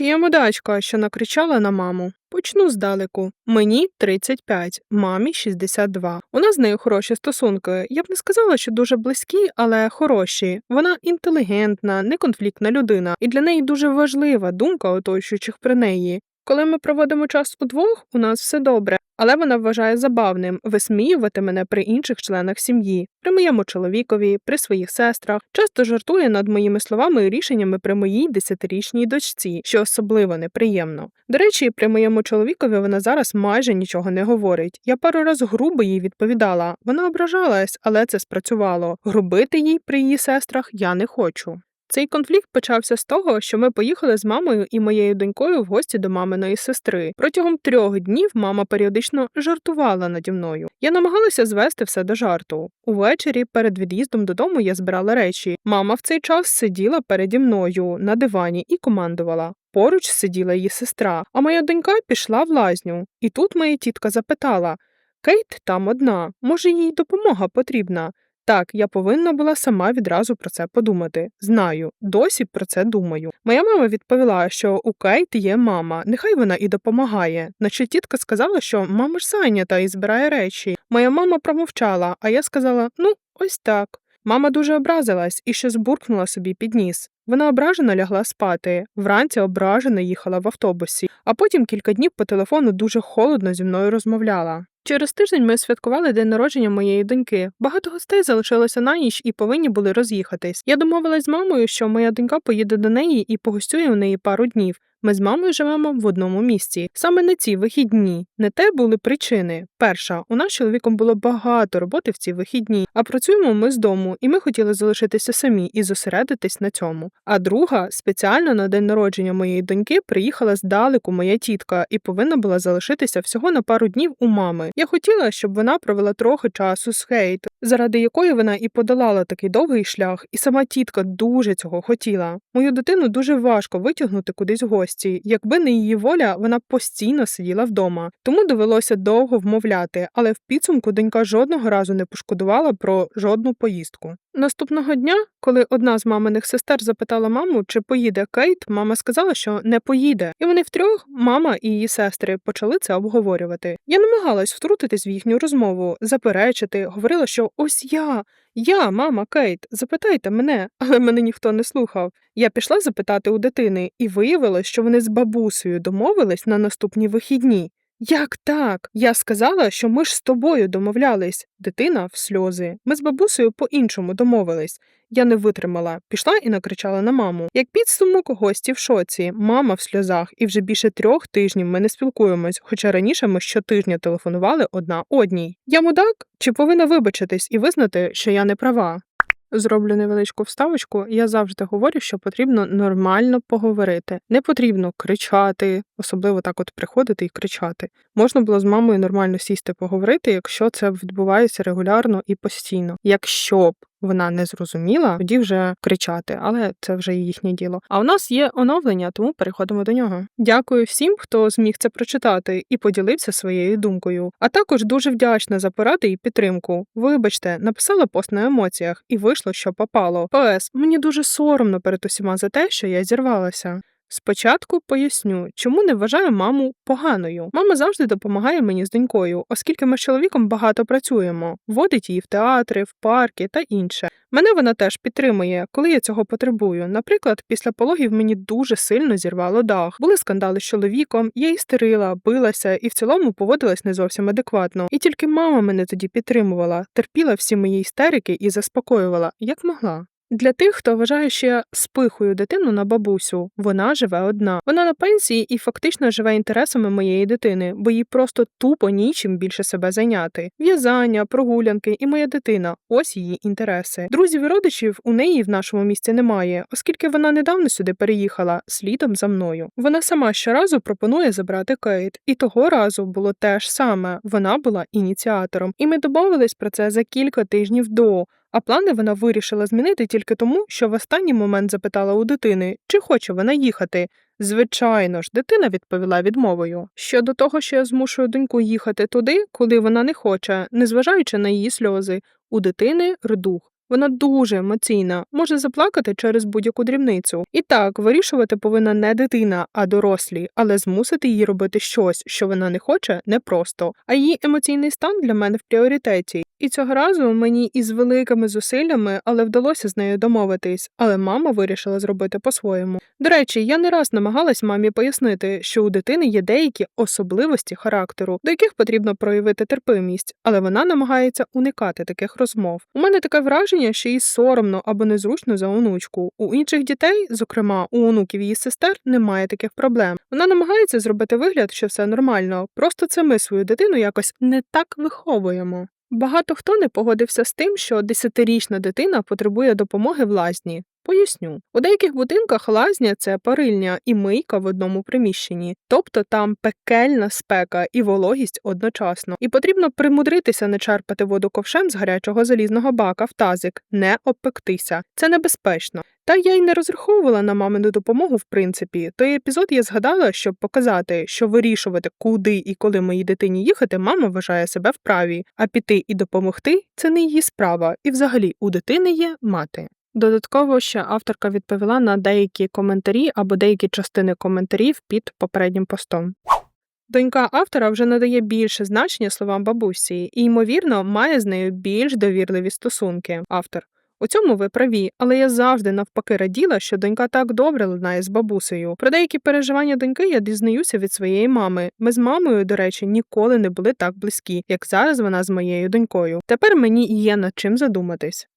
Чи я мудачка, що накричала на маму? Почну здалеку. Мені 35, мамі 62. У нас з нею хороші стосунки. Я б не сказала, що дуже близькі, але хороші. Вона інтелігентна, неконфліктна людина, і для неї дуже важлива думка оточуючих при неї. Коли ми проводимо час удвох, у нас все добре, але вона вважає забавним висміювати мене при інших членах сім'ї, при моєму чоловікові, при своїх сестрах, часто жартує над моїми словами і рішеннями при моїй десятирічній дочці, що особливо неприємно. До речі, при моєму чоловікові вона зараз майже нічого не говорить. Я пару раз грубо їй відповідала. Вона ображалась, але це спрацювало. Грубити їй при її сестрах я не хочу. Цей конфлікт почався з того, що ми поїхали з мамою і моєю донькою в гості до маминої сестри. Протягом трьох днів мама періодично жартувала наді мною. Я намагалася звести все до жарту. Увечері перед від'їздом додому я збирала речі. Мама в цей час сиділа переді мною на дивані і командувала. Поруч сиділа її сестра, а моя донька пішла в лазню. І тут моя тітка запитала Кейт там одна, може, їй допомога потрібна. Так, я повинна була сама відразу про це подумати. Знаю, досі про це думаю. Моя мама відповіла, що у Кейт є мама, нехай вона і допомагає. Наче тітка сказала, що мама ж зайнята і збирає речі. Моя мама промовчала, а я сказала: ну, ось так. Мама дуже образилась і щось буркнула собі під ніс. Вона ображено лягла спати, вранці ображено їхала в автобусі, а потім кілька днів по телефону дуже холодно зі мною розмовляла. Через тиждень ми святкували день народження моєї доньки. Багато гостей залишилося на ніч і повинні були роз'їхатись. Я домовилась з мамою, що моя донька поїде до неї і погостює у неї пару днів. Ми з мамою живемо в одному місці. Саме на ці вихідні. Не те були причини. Перша, у нас чоловіком було багато роботи в ці вихідні, а працюємо ми з дому, і ми хотіли залишитися самі і зосередитись на цьому. А друга, спеціально на день народження моєї доньки приїхала здалеку моя тітка і повинна була залишитися всього на пару днів у мами. Я хотіла, щоб вона провела трохи часу з Хейт, заради якої вона і подолала такий довгий шлях, і сама тітка дуже цього хотіла. Мою дитину дуже важко витягнути кудись в гості гості. Якби не її воля, вона постійно сиділа вдома, тому довелося довго вмовляти, але в підсумку донька жодного разу не пошкодувала про жодну поїздку. Наступного дня, коли одна з маминих сестер запитала маму, чи поїде Кейт, мама сказала, що не поїде, і вони втрьох, мама і її сестри, почали це обговорювати. Я намагалась втрутитись в їхню розмову, заперечити, говорила, що ось я, я, мама Кейт, запитайте мене, але мене ніхто не слухав. Я пішла запитати у дитини, і виявилось, що вони з бабусею домовились на наступні вихідні. Як так? Я сказала, що ми ж з тобою домовлялись. Дитина в сльози. Ми з бабусею по-іншому домовились. Я не витримала, пішла і накричала на маму. Як підсумок, гості в шоці, мама в сльозах, і вже більше трьох тижнів ми не спілкуємось, хоча раніше ми щотижня телефонували одна одній. Я мудак чи повинна вибачитись і визнати, що я не права? Зроблю невеличку вставочку. Я завжди говорю, що потрібно нормально поговорити. Не потрібно кричати, особливо так, от приходити і кричати. Можна було з мамою нормально сісти поговорити, якщо це відбувається регулярно і постійно. Якщо б вона не зрозуміла, тоді вже кричати, але це вже їхнє діло. А у нас є оновлення, тому переходимо до нього. Дякую всім, хто зміг це прочитати і поділився своєю думкою. А також дуже вдячна за поради і підтримку. Вибачте, написала пост на емоціях і вийшло, що попало. ПС мені дуже соромно перед усіма за те, що я зірвалася. Спочатку поясню, чому не вважаю маму поганою. Мама завжди допомагає мені з донькою, оскільки ми з чоловіком багато працюємо, водить її в театри, в парки та інше. Мене вона теж підтримує, коли я цього потребую. Наприклад, після пологів мені дуже сильно зірвало дах. Були скандали з чоловіком, я істерила, билася і в цілому поводилась не зовсім адекватно. І тільки мама мене тоді підтримувала, терпіла всі мої істерики і заспокоювала, як могла. Для тих, хто вважає, що спихую дитину на бабусю, вона живе одна. Вона на пенсії і фактично живе інтересами моєї дитини, бо їй просто тупо нічим більше себе зайняти. В'язання, прогулянки і моя дитина ось її інтереси. Друзів і родичів у неї в нашому місті немає, оскільки вона недавно сюди переїхала слідом за мною. Вона сама щоразу пропонує забрати Кейт, і того разу було те ж саме. Вона була ініціатором, і ми домовились про це за кілька тижнів до. А плани вона вирішила змінити тільки тому, що в останній момент запитала у дитини, чи хоче вона їхати. Звичайно ж, дитина відповіла відмовою. Щодо того, що я змушую доньку їхати туди, куди вона не хоче, незважаючи на її сльози, у дитини рдух. Вона дуже емоційна, може заплакати через будь-яку дрібницю. І так, вирішувати повинна не дитина, а дорослі, але змусити її робити щось, що вона не хоче, непросто. А її емоційний стан для мене в пріоритеті. І цього разу мені із великими зусиллями, але вдалося з нею домовитись, але мама вирішила зробити по-своєму. До речі, я не раз намагалась мамі пояснити, що у дитини є деякі особливості характеру, до яких потрібно проявити терпимість, але вона намагається уникати таких розмов. У мене таке враження, що їй соромно або незручно за онучку. У інших дітей, зокрема у онуків її сестер, немає таких проблем. Вона намагається зробити вигляд, що все нормально, просто це ми свою дитину якось не так виховуємо. Багато хто не погодився з тим, що десятирічна дитина потребує допомоги в лазні. Поясню, у деяких будинках лазня це парильня і мийка в одному приміщенні, тобто там пекельна спека і вологість одночасно, і потрібно примудритися не черпати воду ковшем з гарячого залізного бака в тазик, не обпектися. Це небезпечно. Та я й не розраховувала на мамину допомогу, в принципі. Той епізод я згадала, щоб показати, що вирішувати, куди і коли моїй дитині їхати, мама вважає себе вправі, а піти і допомогти це не її справа, і взагалі у дитини є мати. Додатково ще авторка відповіла на деякі коментарі або деякі частини коментарів під попереднім постом. Донька автора вже надає більше значення словам бабусі і, ймовірно, має з нею більш довірливі стосунки. Автор. У цьому ви праві, але я завжди навпаки раділа, що донька так добре ладнає з бабусею. Про деякі переживання доньки я дізнаюся від своєї мами. Ми з мамою, до речі, ніколи не були так близькі, як зараз вона з моєю донькою. Тепер мені є над чим задуматись.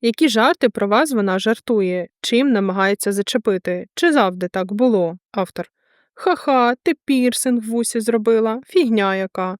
Які жарти про вас вона жартує, чим намагається зачепити? Чи завжди так було? Автор. Ха-ха, ти пірсинг в вусі зробила, фігня яка.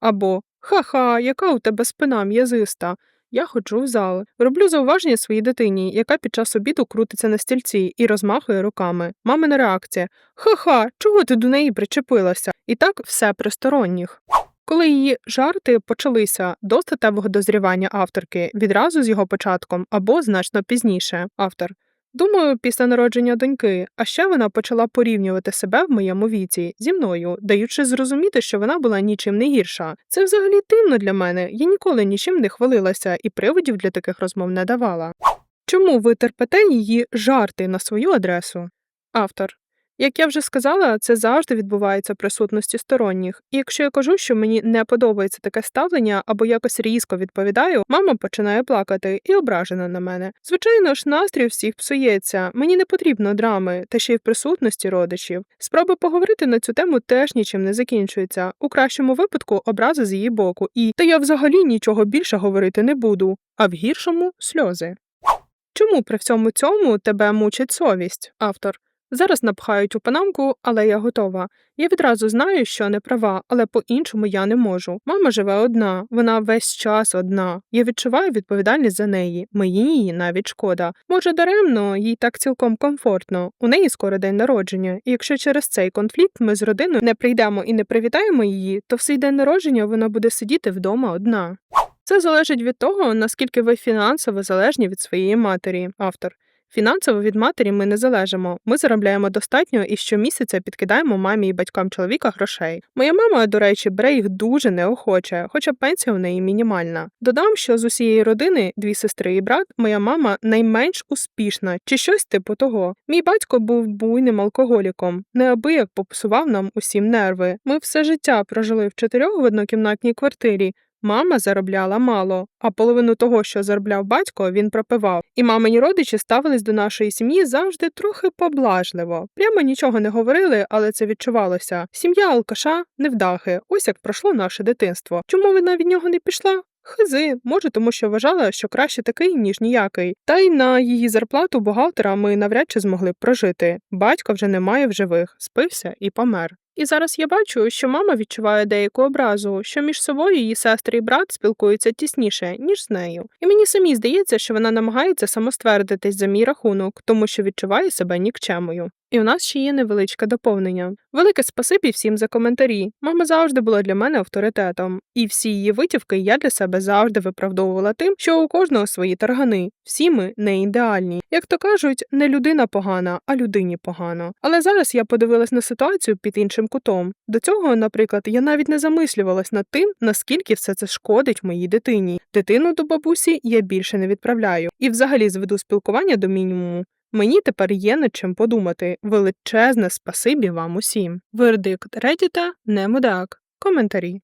Або Ха-ха, яка у тебе спина м'язиста. Я ходжу в зал. Роблю зауваження своїй дитині, яка під час обіду крутиться на стільці і розмахує руками. Мамина реакція Ха-ха, чого ти до неї причепилася? І так все при сторонніх. Коли її жарти почалися до статевого дозрівання авторки відразу з його початком або значно пізніше, автор. Думаю, після народження доньки, а ще вона почала порівнювати себе в моєму віці зі мною, даючи зрозуміти, що вона була нічим не гірша. Це взагалі дивно для мене. Я ніколи нічим не хвалилася і приводів для таких розмов не давала. Чому ви терпите її жарти на свою адресу? Автор. Як я вже сказала, це завжди відбувається в присутності сторонніх. І якщо я кажу, що мені не подобається таке ставлення або якось різко відповідаю, мама починає плакати і ображена на мене. Звичайно ж, настрій всіх псується. Мені не потрібно драми, та ще й в присутності родичів. Спроби поговорити на цю тему теж нічим не закінчуються. У кращому випадку образи з її боку, і та я взагалі нічого більше говорити не буду, а в гіршому сльози. Чому при всьому цьому тебе мучить совість, автор? Зараз напхають у панамку, але я готова. Я відразу знаю, що не права, але по-іншому я не можу. Мама живе одна, вона весь час одна. Я відчуваю відповідальність за неї. Мені її навіть шкода. Може, даремно, їй так цілком комфортно. У неї скоро день народження, і якщо через цей конфлікт ми з родиною не прийдемо і не привітаємо її, то в день народження вона буде сидіти вдома одна. Це залежить від того, наскільки ви фінансово залежні від своєї матері, автор. Фінансово від матері ми не залежимо. Ми заробляємо достатньо і щомісяця підкидаємо мамі і батькам чоловіка грошей. Моя мама, до речі, бере їх дуже неохоче, хоча пенсія у неї мінімальна. Додам, що з усієї родини, дві сестри і брат, моя мама найменш успішна чи щось типу того. Мій батько був буйним алкоголіком, неабияк попсував нам усім нерви. Ми все життя прожили в чотирьох в однокімнатній квартирі. Мама заробляла мало, а половину того, що заробляв батько, він пропивав. І мамині родичі ставились до нашої сім'ї завжди трохи поблажливо. Прямо нічого не говорили, але це відчувалося. Сім'я алкаша невдахи. Ось як пройшло наше дитинство. Чому вона від нього не пішла? Хизи, може, тому що вважала, що краще такий, ніж ніякий. Та й на її зарплату бухгалтера ми навряд чи змогли б прожити. Батька вже немає в живих, спився і помер. І зараз я бачу, що мама відчуває деяку образу, що між собою її сестри і брат спілкуються тісніше, ніж з нею. І мені самі здається, що вона намагається самоствердитись за мій рахунок, тому що відчуває себе нікчемою. І у нас ще є невеличке доповнення. Велике спасибі всім за коментарі. Мама завжди була для мене авторитетом, і всі її витівки я для себе завжди виправдовувала тим, що у кожного свої таргани. Всі ми не ідеальні. Як то кажуть, не людина погана, а людині погано. Але зараз я подивилась на ситуацію під іншим кутом. До цього, наприклад, я навіть не замислювалась над тим, наскільки все це шкодить моїй дитині. Дитину до бабусі я більше не відправляю і взагалі зведу спілкування до мінімуму. Мені тепер є над чим подумати. Величезне спасибі вам усім. Вердикт Редіта не мудак. Коментарі.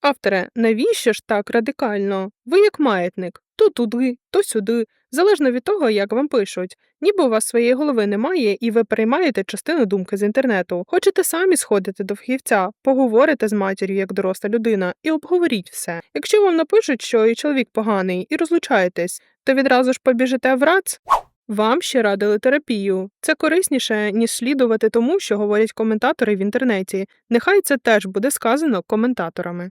Авторе, навіщо ж так радикально? Ви як маятник, то туди, то сюди, залежно від того, як вам пишуть. Ніби у вас своєї голови немає, і ви переймаєте частину думки з інтернету. Хочете самі сходити до фахівця, поговорите з матір'ю як доросла людина і обговоріть все. Якщо вам напишуть, що і чоловік поганий, і розлучаєтесь, то відразу ж побіжите в рац? Вам ще радили терапію. Це корисніше, ніж слідувати тому, що говорять коментатори в інтернеті. Нехай це теж буде сказано коментаторами.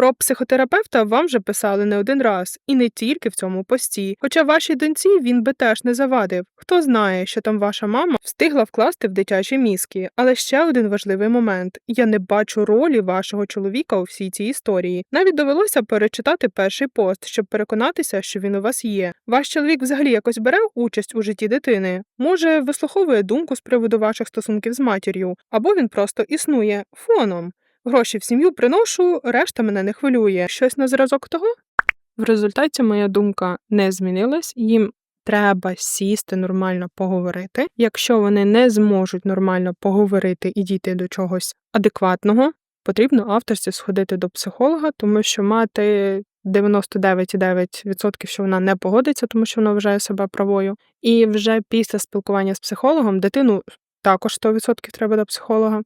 Про психотерапевта вам вже писали не один раз, і не тільки в цьому пості. Хоча вашій доньці він би теж не завадив. Хто знає, що там ваша мама встигла вкласти в дитячі мізки. Але ще один важливий момент: я не бачу ролі вашого чоловіка у всій цій історії. Навіть довелося перечитати перший пост, щоб переконатися, що він у вас є. Ваш чоловік взагалі якось бере участь у житті дитини. Може, вислуховує думку з приводу ваших стосунків з матір'ю, або він просто існує фоном. Гроші в сім'ю приношу, решта мене не хвилює. Щось на зразок того? В результаті моя думка не змінилась. Їм треба сісти нормально поговорити. Якщо вони не зможуть нормально поговорити і дійти до чогось адекватного, потрібно авторці сходити до психолога, тому що мати 99,9% що вона не погодиться, тому що вона вважає себе правою. І вже після спілкування з психологом дитину також 100% треба до психолога.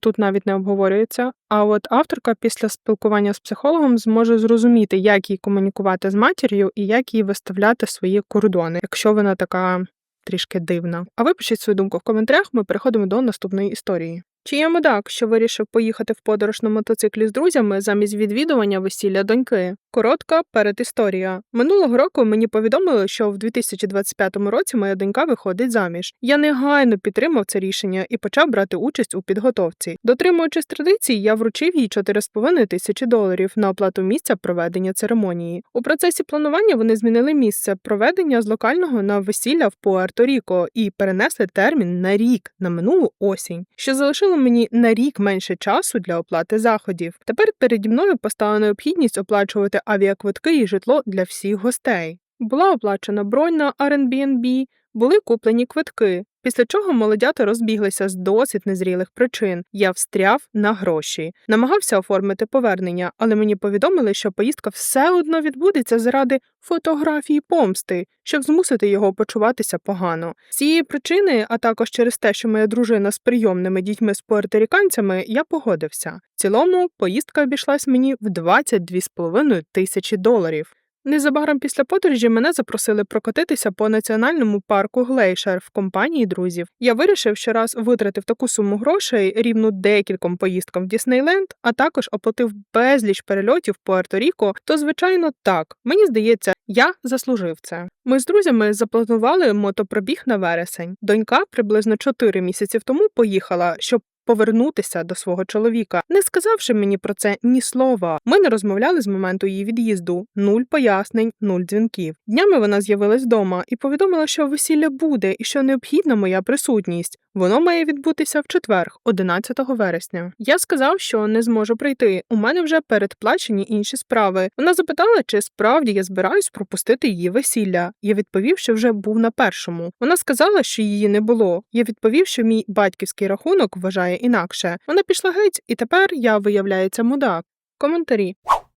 Тут навіть не обговорюється. А от авторка після спілкування з психологом зможе зрозуміти, як їй комунікувати з матір'ю і як їй виставляти свої кордони, якщо вона така трішки дивна. А ви пишіть свою думку в коментарях. Ми переходимо до наступної історії. Чи є мудак, що вирішив поїхати в подорож на мотоциклі з друзями замість відвідування весілля доньки? Коротка передісторія. Минулого року мені повідомили, що в 2025 році моя донька виходить заміж. Я негайно підтримав це рішення і почав брати участь у підготовці. Дотримуючись традицій, я вручив їй 4,5 тисячі доларів на оплату місця проведення церемонії. У процесі планування вони змінили місце проведення з локального на весілля в Пуерто-Ріко і перенесли термін на рік на минулу осінь, що залишило мені на рік менше часу для оплати заходів. Тепер переді мною постала необхідність оплачувати авіаквитки і житло для всіх гостей. Була оплачена бронь на Airbnb, були куплені квитки. Після чого молодята розбіглися з досить незрілих причин. Я встряв на гроші, намагався оформити повернення, але мені повідомили, що поїздка все одно відбудеться заради фотографії помсти, щоб змусити його почуватися погано. З цієї причини, а також через те, що моя дружина з прийомними дітьми з пуерторіканцями, я погодився. В цілому поїздка обійшлась мені в 22,5 тисячі доларів. Незабаром після подорожі мене запросили прокотитися по національному парку Глейшер в компанії друзів. Я вирішив, що раз витратив таку суму грошей рівну декільком поїздкам в Діснейленд, а також оплатив безліч перельотів в Пуерто-Ріко, то звичайно так. Мені здається, я заслужив це. Ми з друзями запланували мотопробіг на вересень. Донька приблизно 4 місяці тому поїхала, щоб повернутися до свого чоловіка, не сказавши мені про це ні слова. Ми не розмовляли з моменту її від'їзду, нуль пояснень, нуль дзвінків. Днями вона з'явилась вдома і повідомила, що весілля буде і що необхідна моя присутність. Воно має відбутися в четвер, 11 вересня. Я сказав, що не зможу прийти. У мене вже передплачені інші справи. Вона запитала, чи справді я збираюсь пропустити її весілля. Я відповів, що вже був на першому. Вона сказала, що її не було. Я відповів, що мій батьківський рахунок вважає інакше. Вона пішла геть, і тепер я виявляється мудак. Коментарі.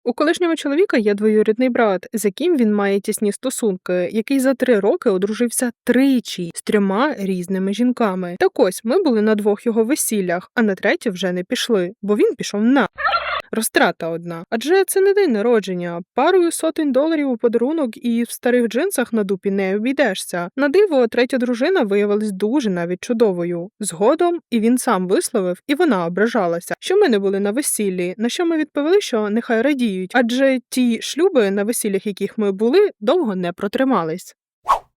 У колишнього чоловіка є двоюрідний брат, з яким він має тісні стосунки, який за три роки одружився тричі з трьома різними жінками. Так ось ми були на двох його весіллях, а на третє вже не пішли, бо він пішов на. Розтрата одна. Адже це не день народження. Парою сотень доларів у подарунок і в старих джинсах на дупі не обійдешся. На диво, третя дружина виявилась дуже навіть чудовою. Згодом і він сам висловив, і вона ображалася, що ми не були на весіллі. На що ми відповіли, що нехай радіють, адже ті шлюби, на весіллях яких ми були, довго не протримались.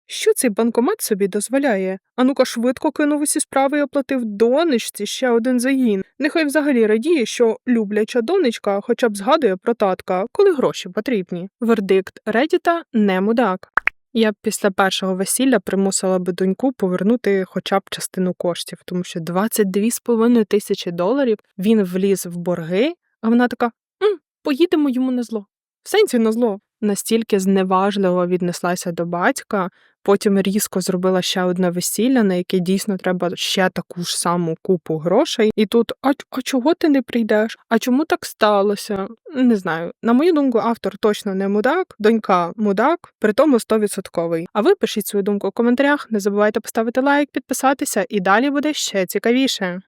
Що цей банкомат собі дозволяє? Анука швидко кинув усі справи і оплатив донечці ще один загін. Нехай взагалі радіє, що любляча донечка хоча б згадує про татка, коли гроші потрібні. Вердикт Редіта не мудак. Я б після першого весілля примусила би доньку повернути хоча б частину коштів, тому що 22,5 тисячі доларів він вліз в борги, а вона така: М, поїдемо йому на зло. В сенсі на зло. Настільки зневажливо віднеслася до батька, потім різко зробила ще одне весілля, на яке дійсно треба ще таку ж саму купу грошей. І тут, а, а чого ти не прийдеш? А чому так сталося? Не знаю. На мою думку, автор точно не мудак, донька мудак, при тому 100%. А ви пишіть свою думку в коментарях, не забувайте поставити лайк, підписатися, і далі буде ще цікавіше.